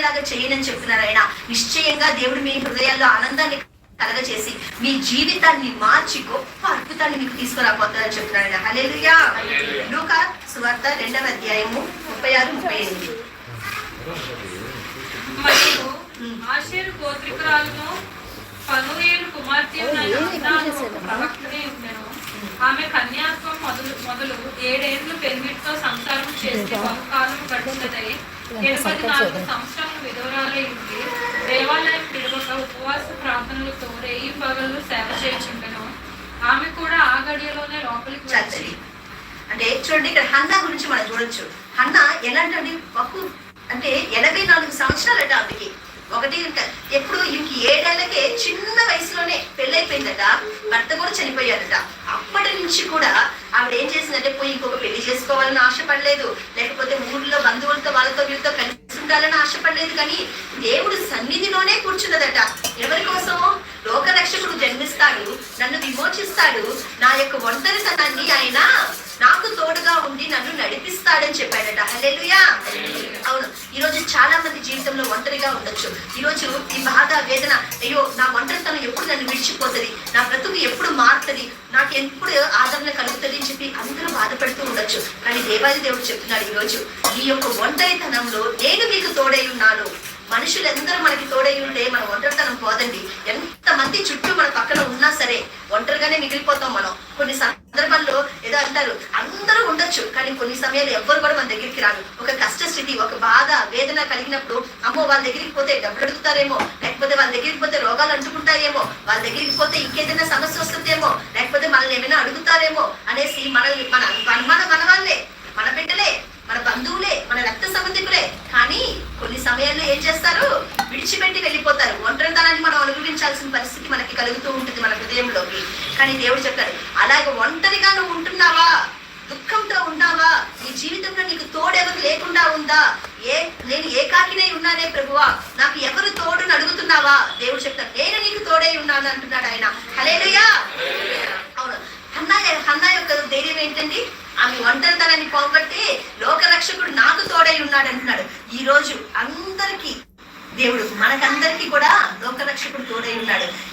ఉండేలాగా చేయనని చెప్తున్నారు ఆయన. నిశ్చయంగా దేవుడు మీ హృదయాల్లో ఆనందాన్ని కలగచేసి మీ జీవితాన్ని మార్చి గొప్ప అద్భుతాన్ని మీకు తీసుకురాబోతారని చెప్తున్నాడు ఆయన. హల్లెలూయా. లూకా సువార్త రెండవ అధ్యాయము ముప్పై ఆరు ముప్పై ఎనిమిది. మరియు ఆషేరు గోత్రికురాలను పనుయేలు కుమార్తె ప్రవక్తనే ఉండెను ఆమె కన్యాత్వం మొదలు మొదలు ఏడేళ్ళు చేసి బహుకాలం ఎనభై నాలుగు సంవత్సరాల విధవరాలై ఉంది దేవాలయం విడవక ఉపవాస ప్రార్థనలతో రేయి పగళ్ళు సేవ చేయుచుండెను. ఆమె కూడా ఆ గడియలోనే లోపలికి వచ్చి అంటే చూడండి ఇక్కడ హన్నా గురించి మనం చూడొచ్చు. హన్నా ఎలాంటి బహు అంటే ఎనభై నాలుగు సంవత్సరాలట ఆమెకి. ఒకటి ఇంకా ఎప్పుడు ఇంక ఏడేళ్ళకే చిన్న వయసులోనే పెళ్ళైపోయిందట భర్త కూడా చనిపోయాడట. అప్పటి నుంచి కూడా ఆవిడ ఏం చేసిందంటే పోయి ఇంకొక పెళ్ళి చేసుకోవాలని ఆశపడలేదు. లేకపోతే ఊర్లో బంధువులతో వాళ్ళతో వీళ్ళతో కలిసి ఉండాలని ఆశపడలేదు కానీ దేవుడు సన్నిధిలోనే కూర్చున్నదట. ఎవరి కోసం లోక రక్షకుడు జన్మిస్తాడు నన్ను విమోచిస్తాడు నా యొక్క ఒంటరితనాన్ని ఆయన నాకు తోడుగా ఉండి నన్ను నడిపిస్తాడని చెప్పాడట. హల్లెలూయా. జీవితంలో ఒంటరిగా ఉండొచ్చు. ఈ రోజు ఈ బాధ వేదన అయ్యో నా ఒంటరితనం ఎప్పుడు నన్ను విడిచిపోతుంది? నా బ్రతుకు ఎప్పుడు మారుతుంది? నాకు ఎప్పుడు ఆదరణ కలుగుతుంది అని చెప్పి అందరూ బాధపడుతూ ఉండొచ్చు. కానీ దేవాది దేవుడు చెప్తున్నాడు ఈ రోజు ఈ యొక్క ఒంటరితనంలో నేను మీకు తోడై ఉన్నాను. మనుషులందరూ మనకి తోడై ఉంటే మన ఒంటరితనం పోదండి. ఎంతమంది చుట్టూ మన పక్కన ఉన్నా సరే ఒంటరిగానే మిగిలిపోతాం మనం. కొన్ని సందర్భాల్లో ఏదో అంటారు. అందరూ ఉండొచ్చు కానీ కొన్ని సమయాలు ఎవ్వరు కూడా మన దగ్గరికి రాదు ఒక కష్ట స్థితి ఒక బాధ వేదన కలిగినప్పుడు అమ్మో వాళ్ళ దగ్గరికి పోతే డబ్బులు అడుగుతారేమో లేకపోతే వాళ్ళ దగ్గరికి పోతే రోగాలు అంటుకుంటారేమో వాళ్ళ దగ్గరికి పోతే ఇంకేదైనా సమస్య వస్తుందేమో లేకపోతే మనల్ని ఏమైనా అడుగుతారేమో అనేసి మనల్ని మన మన మన వాళ్ళే మన బిడ్డలే మన బంధువులే మన రక్త సంబంధికులే. కానీ కొన్ని సమయాల్లో ఏం చేస్తారు? విడిచిపెట్టి వెళ్ళిపోతారు. ఒంటరితనాన్ని మనం అనుభవించాల్సిన పరిస్థితి మనకి కలుగుతూ ఉంటుంది మన హృదయంలో. కానీ దేవుడు చెప్తాడు అలాగే ఒంటరిగా నువ్వు ఉంటున్నావా? దుఃఖంతో ఉన్నావా? నీ జీవితంలో నీకు తోడెవరు లేకుండా ఉందా? ఏ నేను ఏకాకినే ఉన్నానే ప్రభువా? నాకు ఎవరు తోడుని అడుగుతున్నావా? దేవుడు చెప్తాడు నేను నీకు తోడై ఉన్నాను అంటున్నాడు ఆయన. హలేలుయా అవును. హన్నా హన్నా యొక్క ధైర్యం ఏంటండి? ఆమె ఒంటరితనాన్ని పోగొట్టి లోకరక్షకుడు నాకు తోడై ఉన్నాడు అంటున్నాడు. ఈ రోజు అందరికీ దేవుడు మనకందరికీ కూడా లోకరక్షకుడు తోడై ఉన్నాడు.